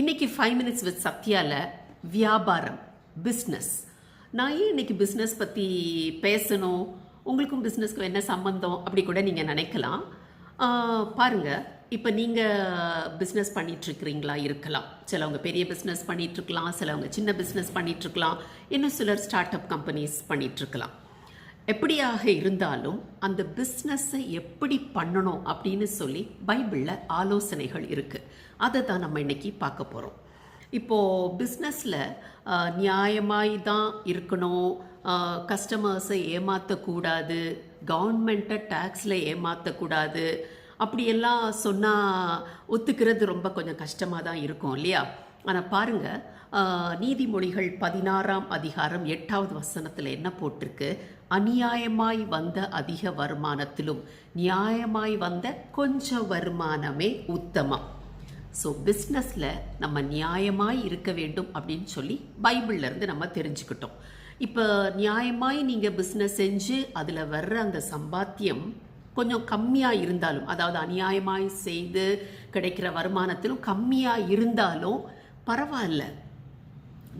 இன்னைக்கு five minutes with சத்யாவில் வியாபாரம் business நான் ஏன் இன்னைக்கு பிஸ்னஸ் பற்றி பேசணும்? உங்களுக்கும் பிஸ்னஸ்க்கும் என்ன சம்பந்தம்? அப்படி கூட நீங்கள் நினைக்கலாம். பாருங்கள் இப்போ நீங்கள் பிஸ்னஸ் பண்ணிகிட்ருக்கிறீங்களா இருக்கலாம். சிலவங்க பெரிய பிஸ்னஸ் பண்ணிகிட்ருக்கலாம் சிலவங்க சின்ன பிஸ்னஸ் பண்ணிகிட்ருக்கலாம் இன்னும் சிலர் ஸ்டார்ட் அப் கம்பெனிஸ் பண்ணிகிட்ருக்கலாம் எப்படியாக இருந்தாலும் அந்த பிஸ்னஸை எப்படி பண்ணணும் அப்படின்னு சொல்லி பைபிளில் ஆலோசனைகள் இருக்குது அதை தான் நம்ம இன்றைக்கி பார்க்க போகிறோம் இப்போது பிஸ்னஸில் நியாயமாய் தான் இருக்கணும். கஸ்டமர்ஸை ஏமாற்றக்கூடாது கவர்மெண்ட்டை டேக்ஸில் ஏமாற்றக்கூடாது அப்படியெல்லாம் சொன்னால் ஒத்துக்கிறது ரொம்ப கொஞ்சம் கஷ்டமாக தான் இருக்கும் இல்லையா? ஆனால் பாருங்க நீதிமொழிகள் பதினாறாம் அதிகாரம் எட்டாவது வசனத்தில் என்ன போட்டிருக்கு? அநியாயமாய் வந்த அதிக வருமானத்திலும் நியாயமாய் வந்த கொஞ்சம் வருமானமே உத்தமம். ஸோ பிஸ்னஸில் நம்ம நியாயமாய் இருக்க வேண்டும் அப்படின்னு சொல்லி பைபிள்லேருந்து நம்ம தெரிஞ்சுக்கிட்டோம். இப்போ நியாயமாய் நீங்கள் பிஸ்னஸ் செஞ்சு அதில் வர்ற அந்த சம்பாத்தியம் கொஞ்சம் கம்மியாக இருந்தாலும் அதாவது அநியாயமாய் செய்து கிடைக்கிற வருமானத்திலும் கம்மியாக இருந்தாலும் பரவாயில்ல.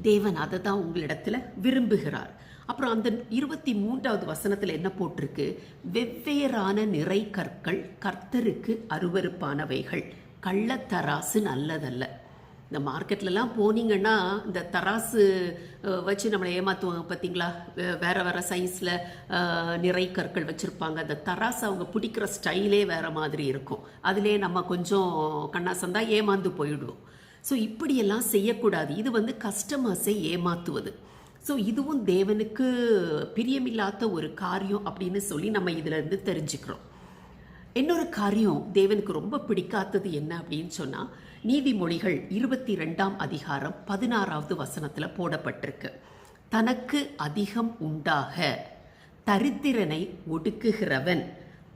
தேவன் அதை தான் உங்களிடத்துல விரும்புகிறார். அப்புறம் அந்த இருபத்தி மூன்றாவது வசனத்தில் என்ன போட்டிருக்கு? வெவ்வேறான நிறை கற்கள் கர்த்தருக்கு அருவருப்பானவைகள். கள்ளத்தராசு நல்லதல்ல. இந்த மார்க்கெட்லலாம் போனீங்கன்னா இந்த தராசு வச்சு நம்மளை ஏமாற்றுவாங்க பார்த்தீங்களா வே- வேறு சைஸில் நிறை கற்கள் வச்சுருப்பாங்க. அந்த தராசு அவங்க பிடிக்கிற ஸ்டைலே வேறு மாதிரி இருக்கும். அதிலே நம்ம கொஞ்சம் கண்ணாசந்தா ஏமாந்து போயிடுவோம். ஸோ இப்படியெல்லாம் செய்யக்கூடாது. இது வந்து கஸ்டமர்ஸை ஏமாத்துவது. ஸோ இதுவும் தேவனுக்கு பிரியமில்லாத ஒரு காரியம் அப்படின்னு சொல்லி நம்ம இதுலேருந்து தெரிஞ்சுக்கிறோம். இன்னொரு காரியம் தேவனுக்கு ரொம்ப பிடிக்காதது என்ன அப்படின்னு சொன்னால் நீதிமொழிகள் இருபத்தி ரெண்டாம் அதிகாரம் பதினாறாவது வசனத்தில் போடப்பட்டிருக்கு. தனக்கு அதிகம் உண்டாக தரித்திரனை ஒடுக்குகிறவன்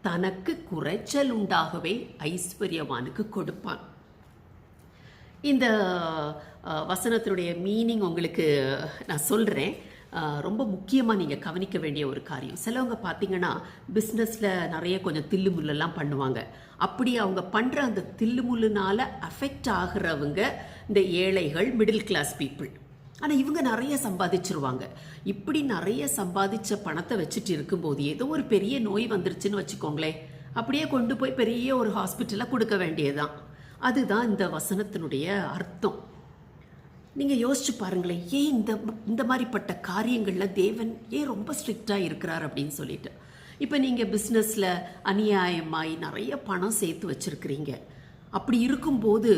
தனக்கு குறைச்சல் உண்டாகவே ஐஸ்வர்யவானுக்கு கொடுப்பான். இந்த வசனத்தினுடைய மீனிங் உங்களுக்கு நான் சொல்கிறேன் ரொம்ப முக்கியமாக நீங்கள் கவனிக்க வேண்டிய ஒரு காரியம். சிலவங்க பார்த்தீங்கன்னா பிஸ்னஸில் நிறைய கொஞ்சம் தில்லுமுள்ளெல்லாம் பண்ணுவாங்க. அப்படி அவங்க பண்ணுற அந்த தில்லுமுள்ளுனால அஃபெக்ட் ஆகிறவங்க இந்த ஏழைகள் மிடில் கிளாஸ் பீப்புள் ஆனால் இவங்க நிறைய சம்பாதிச்சிருவாங்க. இப்படி நிறைய சம்பாதிச்ச பணத்தை வச்சுட்டு இருக்கும்போது ஏதோ ஒரு பெரிய நோய் வந்துருச்சுன்னு வச்சுக்கோங்களேன். அப்படியே கொண்டு போய் பெரிய ஒரு ஹாஸ்பிட்டலில் கொடுக்க வேண்டியதுதான். அதுதான் இந்த வசனத்தினுடைய அர்த்தம். நீங்கள் யோசிச்சு பாருங்களேன் ஏன் இந்த இந்த மாதிரிப்பட்ட காரியங்களில் தேவன் ஏன் ரொம்ப ஸ்ட்ரிக்டாக இருக்கிறார் அப்படின்னு சொல்லிட்டு. இப்போ நீங்கள் பிஸ்னஸில் அநியாயமாய் நிறைய பணம் சேர்த்து வச்சுருக்கிறீங்க. அப்படி இருக்கும்போது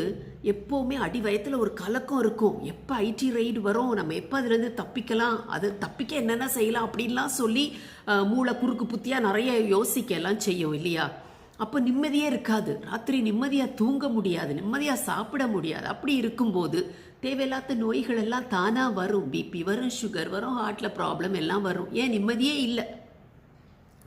எப்போவுமே அடி வயத்தில் ஒரு கலக்கம் இருக்கும். எப்போ ஐடி ரைடு வரும் நம்ம எப்போ அதுலேருந்து தப்பிக்கலாம் அது தப்பிக்க என்னென்ன செய்யலாம் அப்படின்லாம் சொல்லி மூளை குறுக்கு புத்தியாக நிறைய யோசிக்க எல்லாம் செய்யும் இல்லையா? அப்போ நிம்மதியே இருக்காது. ராத்திரி நிம்மதியாக தூங்க முடியாது நிம்மதியாக சாப்பிட முடியாது. அப்படி இருக்கும்போது தேவையில்லாத நோய்கள் எல்லாம் தானாக வரும் பிபி வரும் சுகர் வரும் ஹார்ட்டில் ப்ராப்ளம் எல்லாம் வரும். ஏன் நிம்மதியே இல்லை?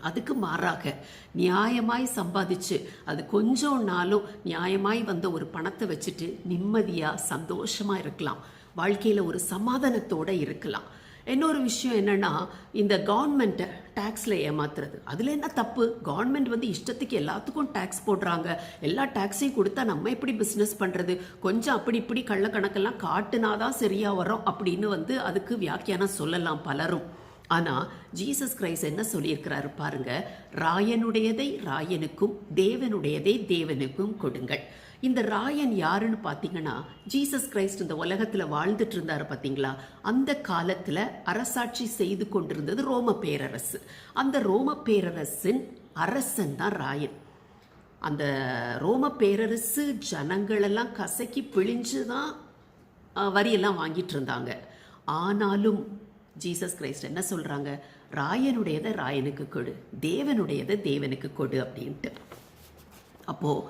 அதுக்கு மாறாக நியாயமாய் சம்பாதிச்சு அது கொஞ்சம் நாளும் நியாயமாய் வந்த ஒரு பணத்தை வச்சுட்டு நிம்மதியாக சந்தோஷமாக இருக்கலாம். வாழ்க்கையில் ஒரு சமாதானத்தோட இருக்கலாம். இன்னொரு விஷயம் என்னென்னா இந்த கவர்மெண்ட்டை டேக்ஸில் ஏமாத்துறது. அதில் என்ன தப்பு? கவர்மெண்ட் வந்து இஷ்டத்துக்கு எல்லாத்துக்கும் டேக்ஸ் போடுறாங்க. எல்லா டேக்ஸையும் கொடுத்தா நம்ம எப்படி பிஸ்னஸ் பண்ணுறது கொஞ்சம் அப்படி இப்படி கள்ளக்கணக்கெல்லாம் காட்டுனாதான் சரியாக வரும் அப்படின்னு வந்து அதுக்கு வியாக்கியானம் சொல்லலாம் பலரும். ஆனால் ஜீசஸ் கிரைஸ் என்ன சொல்லியிருக்கிறாரு பாருங்க ராயனுடையதை ராயனுக்கும் தேவனுடையதை தேவனுக்கும் கொடுங்கள். இந்த ராயன் யாருன்னு பார்த்தீங்கன்னா ஜீசஸ் கிரைஸ்ட் இந்த உலகத்தில் வாழ்ந்துட்டு இருந்தாரு பார்த்தீங்களா அந்த காலத்தில் அரசாட்சி செய்து கொண்டிருந்தது ரோம பேரரசு. அந்த ரோம பேரரசின் அரசன் தான் ராயன். அந்த ரோம பேரரசு ஜனங்களெல்லாம் கசக்கி பிழிஞ்சு தான் வரியெல்லாம் வாங்கிட்டு இருந்தாங்க ஆனாலும் ஜீசஸ் கிரைஸ்ட் என்ன சொல்கிறாங்க ராயனுடையதை ராயனுக்கு கொடு தேவனுடையதை தேவனுக்கு கொடு அப்படின்ட்டு. அப்போது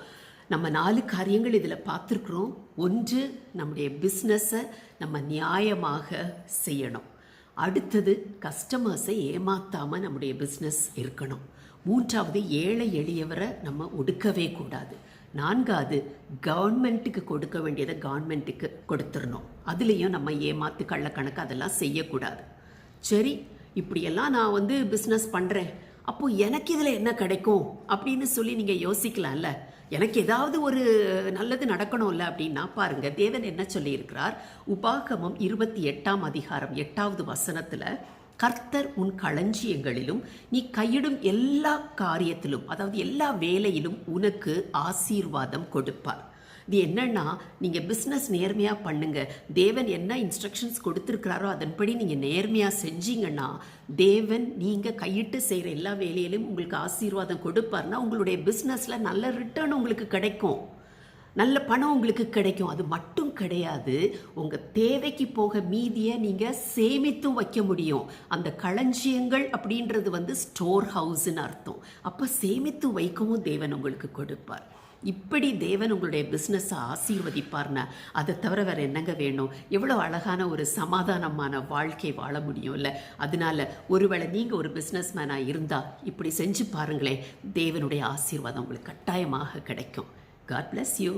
நம்ம நாலு காரியங்கள் இதில் பார்த்துருக்குறோம். ஒன்று நம்முடைய பிஸ்னஸை நம்ம நியாயமாக செய்யணும். அடுத்தது கஸ்டமர்ஸை ஏமாற்றாமல் நம்முடைய பிஸ்னஸ் இருக்கணும். மூன்றாவது ஏழை எளியவரை நம்ம ஒடுக்கவே கூடாது. நான்காவது கவர்மெண்ட்டுக்கு கொடுக்க வேண்டியதை கவர்மெண்ட்டுக்கு கொடுத்துடணும் அதுலேயும் நம்ம ஏமாத்து கள்ளக்கணக்கு அதெல்லாம் செய்யக்கூடாது. சரி இப்படியெல்லாம் நான் வந்து பிஸ்னஸ் பண்ணுறேன் அப்போது எனக்கு இதில் என்ன கிடைக்கும்? அப்படின்னு சொல்லி நீங்கள் யோசிக்கலாம்ல. எனக்கு ஏதாவது ஒரு நல்லது நடக்கணும்ல அப்படின்னா பாருங்க தேவன் என்ன சொல்லியிருக்கிறார்? உபாகமம் இருபத்தி எட்டாம் அதிகாரம் எட்டாவது வசனத்தில் கர்த்தர் உன் களஞ்சியங்களிலும் நீ கையிடும் எல்லா காரியத்திலும் அதாவது எல்லா வேலையிலும் உனக்கு ஆசீர்வாதம் கொடுப்பார். இது என்னன்னா நீங்க பிசினஸ் நேர்மையா பண்ணுங்க. தேவன் என்ன இன்ஸ்ட்ரக்ஷன்ஸ் கொடுத்துருக்கிறாரோ அதன்படி நீங்க நேர்மையா செஞ்சீங்கன்னா தேவன் நீங்க கையிட்டு செய்யற எல்லா வேலையிலும் உங்களுக்கு ஆசீர்வாதம் கொடுப்பார்னா உங்களுடைய பிசினஸ்ல நல்ல ரிட்டர்ன் உங்களுக்கு கிடைக்கும். நல்ல பணம் உங்களுக்கு கிடைக்கும். அது மட்டும் கிடையாது. உங்க தேவைக்கு போக மீதியை நீங்கள் சேமித்தும் வைக்க முடியும். அந்த களஞ்சியங்கள் அப்படின்றது வந்து ஸ்டோர் ஹவுஸ்ன்னு அர்த்தம். அப்போ சேமித்து வைக்கவும் தேவன் உங்களுக்கு கொடுப்பார். இப்படி தேவன் உங்களுடைய பிஸ்னஸை ஆசீர்வதிப்பார்னா அதை தவிர வேற என்னங்க வேணும்? எவ்வளோ அழகான ஒரு சமாதானமான வாழ்க்கை வாழ முடியும்ல. அதனால ஒருவேளை நீங்கள் ஒரு பிஸ்னஸ் மேனாக இருந்தால் இப்படி செஞ்சு பாருங்களேன். தேவனுடைய ஆசீர்வாதம் உங்களுக்கு கட்டாயமாக கிடைக்கும். God bless you